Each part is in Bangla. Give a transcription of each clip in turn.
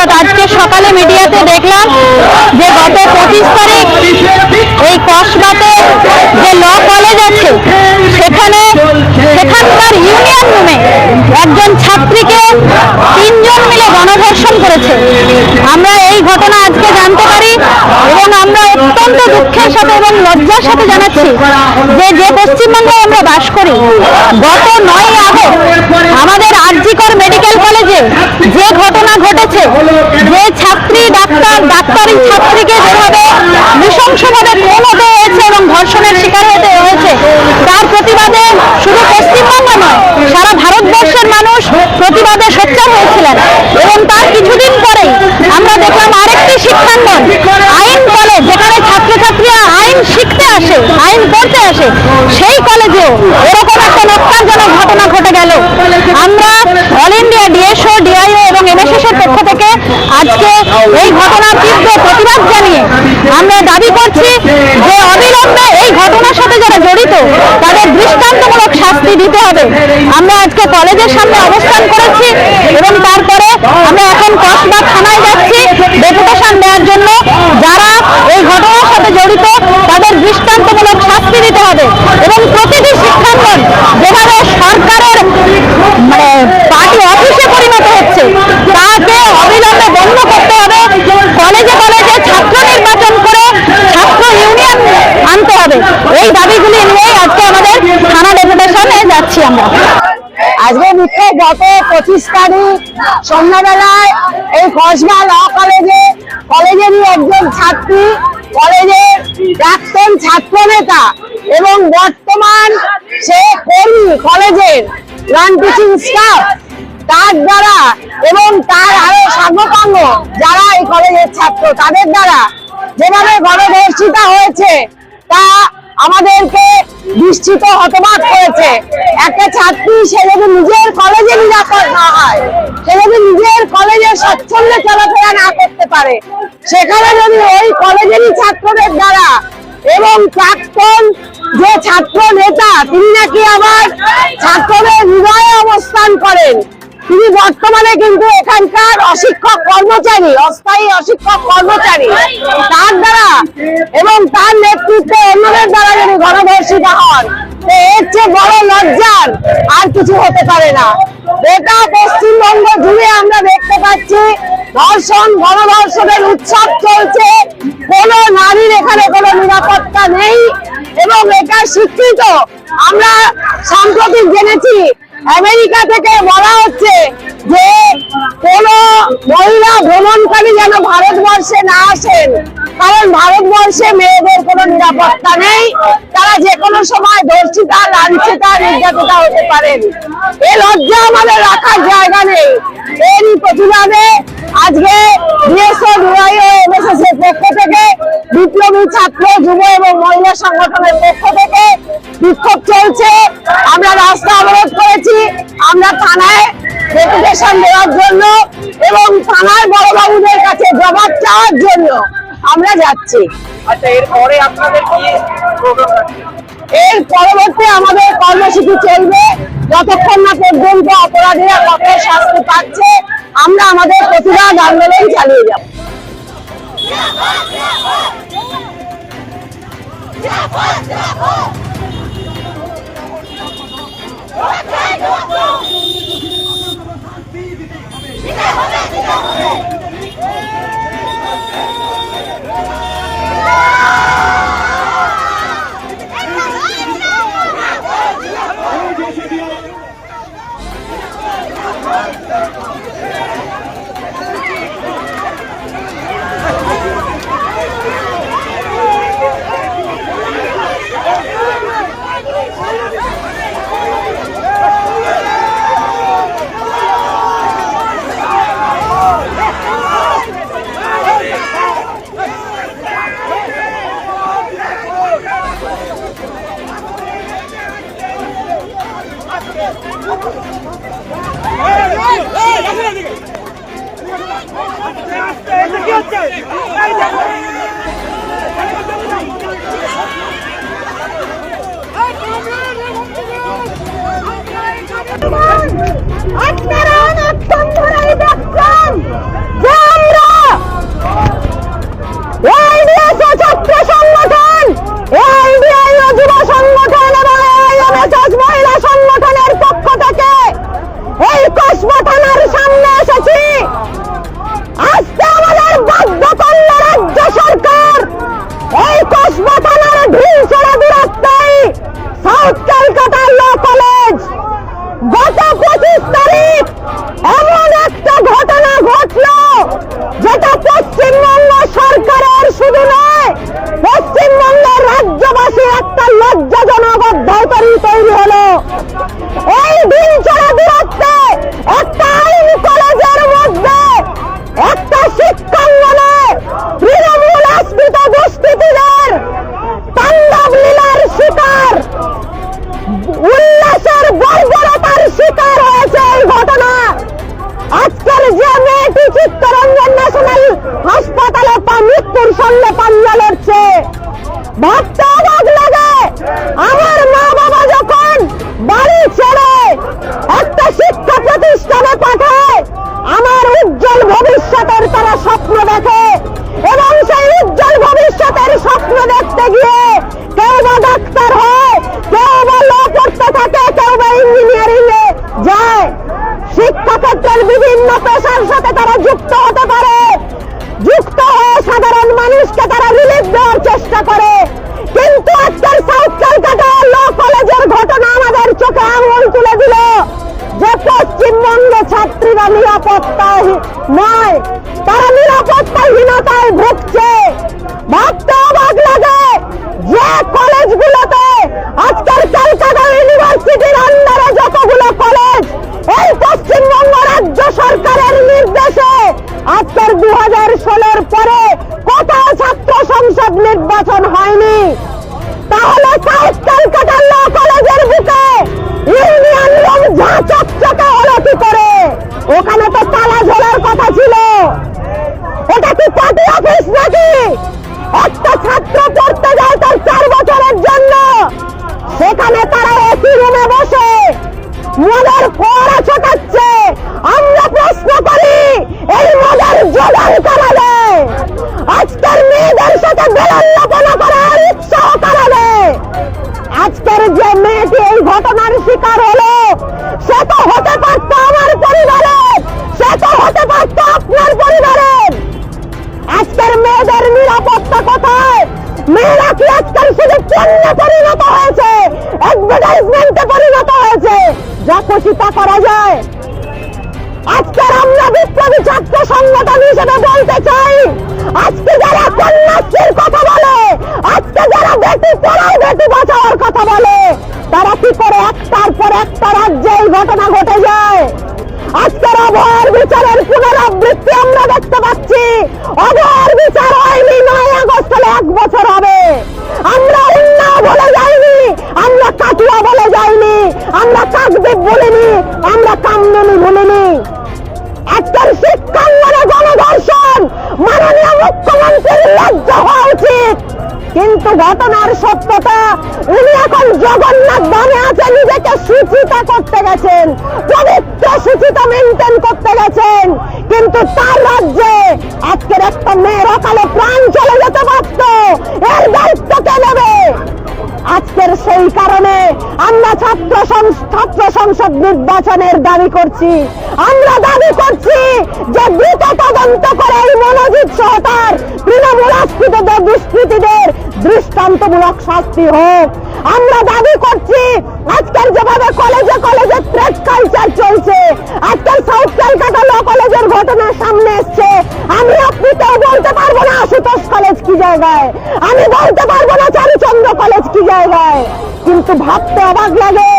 অর্থাৎ আজকে সকালে মিডিয়াতে দেখলাম যে গত পঁচিশ তারিখ এই কসবাতে যে ল কলেজ আছে, সেখানে সেখানকার ইউনিয়ন রুমে একজন ছাত্রীকে তিনজন মিলে গণধর্ষণ করেছে। আমরা এই ঘটনা আজকে জানতে পারি এবং আমরা অত্যন্ত দুঃখের সাথে এবং লজ্জার সাথে জানাচ্ছি যে যে পশ্চিমবঙ্গে আমরা বাস করি, গত নয় আগস্ট আমাদের আরজিকর মেডিকেল কলেজে যে ঘটনা ঘটেছে, যে ছাত্রী ডাক্তার, ডাক্তারি ছাত্রীকে যেভাবে নৃশংসভাবে খুন হতে হয়েছে এবং ধর্ষণের শিকার হতে হয়েছে, তার প্রতিবাদে শুধু পশ্চিমবঙ্গ নয়, সারা ভারতবর্ষের মানুষ প্রতিবাদে সোচ্চার হয়েছিলেন এবং তার কিছুদিন পরেই আমরা দেখলাম শিক্ষাঙ্গন আইন কলেজ যেখানে ছাত্রছাত্রীরা আইন শিখতে আসে, আইন পড়তে আসে, সেই কলেজেও এরকম একটা নক্কারজনক ঘটনা ঘটে গেল। আমরা অল ইন্ডিয়া ডিএসও ডিআইও এবং এনএসএস এর পক্ষ থেকে আজকে এই ঘটনার তীব্র প্রতিবাদ জানিয়ে আমরা দাবি করছি যে অবিলম্বে এই ঘটনার সাথে যারা জড়িত, তাদের দৃষ্টান্তমূলক শাস্তি দিতে হবে। আমরা আজকে কলেজের সামনে অবস্থান করেছি এবং তারপরে আমরা এখন কসবা থানায় যাচ্ছি ডেপুটেশন দেওয়ার জন্য যারা এই ঘটনার সাথে জড়িত তাদের দৃষ্টান্তমূলক শাস্তি দিতে হবে এবং প্রতিটি শিক্ষাঙ্গন যেভাবে সরকারের মানে পার্টি অফিসে পরিণত হচ্ছে তাকে অবিলম্বে বন্ধ করতে হবে কলেজে কলেজে ছাত্র নির্বাচন করে ছাত্র ইউনিয়ন আনতে হবে এই দাবিগুলি নিয়ে আজকে আমাদের থানা ডেপুটেশনে যাচ্ছি আমরা আজকে মিথ্যে গত পঁচিশ তারিখ সন্ধ্যাবেলায় এই কসবা ল কলেজে, কলেজেরই একজন ছাত্রী, কলেজের প্রাক্তন ছাত্র নেতা এবং বর্তমান সে কর্মী কলেজের নন টিচিং স্টাফ তার দ্বারা এবং তার আরও সাঙ্গপাঙ্গ যারা এই কলেজের ছাত্র, তাদের দ্বারা যেভাবে গণধর্ষিতা হয়েছে, তা আমাদেরকে নিশ্চিত হতবাক করেছে। একটা ছাত্রী, সে যদি নিজের কলেজে নিরাপদ না হয়, সে যদি নিজের কলেজে স্বচ্ছন্দে চলাফেরা না করতে পারে, সেখানে যদি ওই কলেজেরই ছাত্রদের দ্বারা এবং প্রাক্তন যে ছাত্র নেতা, তিনি নাকি আবার ছাত্রদের হৃদয়ে অবস্থান করেন তিনি বর্তমানে কিন্তু এখানকার অশিক্ষক কর্মচারী, অস্থায়ী অশিক্ষক কর্মচারী। তার দ্বারা এবং তার নেতৃত্বে অন্যদের দ্বারা যদি গণধর্ষিত হন এর চেয়ে বড় লজ্জার আর কিছু হতে পারে না। গোটা পশ্চিমবঙ্গ জুড়ে আমরা দেখতে পাচ্ছি, ধর্ষণ, গণধর্ষণের উৎসব চলছে। কোন নারীর এখানে কোনো নিরাপত্তা নেই এবং এটা স্বীকৃত। আমরা সাম্প্রতিক জেনেছি আমেরিকা থেকে বলা হচ্ছে যে কোন মহিলা ভ্রমণকারী যেন ভারতবর্ষে না আসেন। কারণ ভারতবর্ষে মেয়েদের কোনো নিরাপত্তা নেই। তারা যে কোনো সময় ধর্ষিতা লাঞ্ছিতা, নির্যাতিতা হতে পারেন। এ লজ্জা আমাদের রাখার জায়গা নেই। এরই প্রতিবাদে আজকে ডিএসও ডিআইও এমএসএস পক্ষ থেকে বিপ্লবী ছাত্র, যুব এবং মহিলা সংগঠনের পক্ষ থেকে বিক্ষোভ চলছে। আমরা রাস্তা অবরোধ করেছি। আমরা থানায় ডেপুটেশন দেওয়ার জন্য এবং থানার বড়বাবুদের কাছে জবাব চাওয়ার জন্য। আমরা যাচ্ছি। আচ্ছা এর পরবর্তী আমাদের কর্মসূচি চলবে। যতক্ষণ না পর্যন্ত অপরাধীরা কঠোর শাস্তি পাচ্ছে আমরা আমাদের প্রতিবাদ আন্দোলন চালিয়ে যাব। আপনারা ছাত্রীরা নিরাপত্তা নয়, তারা নিরাপত্তাহীনতায় ভুগছে। ভাবতে অবাক লাগে যে কলেজগুলোতে আজকের ক্যালকাটা ইউনিভার্সিটির আন্ডারে মদের যা খুশি তা করা যায়। আজকের আমরা বিপ্লবী ছাত্র সংগঠন হিসেবে বলতে চাই, আজকে যারা কন্যাশ্রীর কথা বলে, আজকে যারা বেটি পড়াও বেটি বাঁচাওয়ার কথা বলে, তারা কি করে একটার পর একটা রাজ্যে এই ঘটনা ঘটে যায়? আজকের অভয়ের বিচারের পুনরাবৃত্তি কিন্তু ঘটনার সত্যতা উনি এখন জগন্নাথ ধামে আছে, নিজেকে সুচিতা করতে গেছেন, পবিত্র সুচিতা মেনটেন করতে গেছেন। কিন্তু তার রাজ্যে আজকের একটা মেয়ের অকালে প্রাণ চলে যেতে পারত, এর দায়িত্ব কে নেবে? আজকের সেই কারণে আমরা ছাত্র ছাত্র সংসদ নির্বাচনের দাবি করছি আমরা দাবি করছি যে দ্রুত তদন্ত করে এই মনোজিৎ সহতার তৃণমূল আশ্রিতদের দুষ্কৃতীদের দৃষ্টান্তমূলক শাস্তি হোক। আমরা দাবি করছি আজকের যেভাবে কলেজে কলেজে থ্রেড কালচার চলছে আজকাল সাউথ ক্যালকাটা ল কলেজের ঘটনা সামনে এসছে, আমি আপনি কেউ বলতে পারব না আশুতোষ কলেজ কি জায়গায়, আমি বলতে পারব না চারুচন্দ্র কলেজ কি জায়গায়। কিন্তু ভাবতে অবাক লাগে।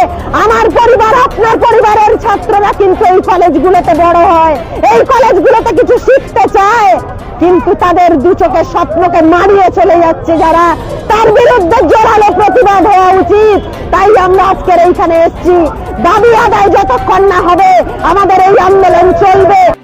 আমার পরিবার, আপনার পরিবারের ছাত্ররা কিন্তু এই কলেজগুলোতে বড় হয়। এই কলেজগুলোতে কিছু শিখতে চায়। কিন্তু তাদের দু চোখের স্বপ্নকে মারিয়ে চলে যাচ্ছে যারা। তার বিরুদ্ধে জোরালো প্রতিবাদ হওয়া উচিত। তাই আমরা আজকের এইখানে এসেছি। দাবি আদায় যতক্ষণ না হবে, আমাদের এই আন্দোলন চলবে।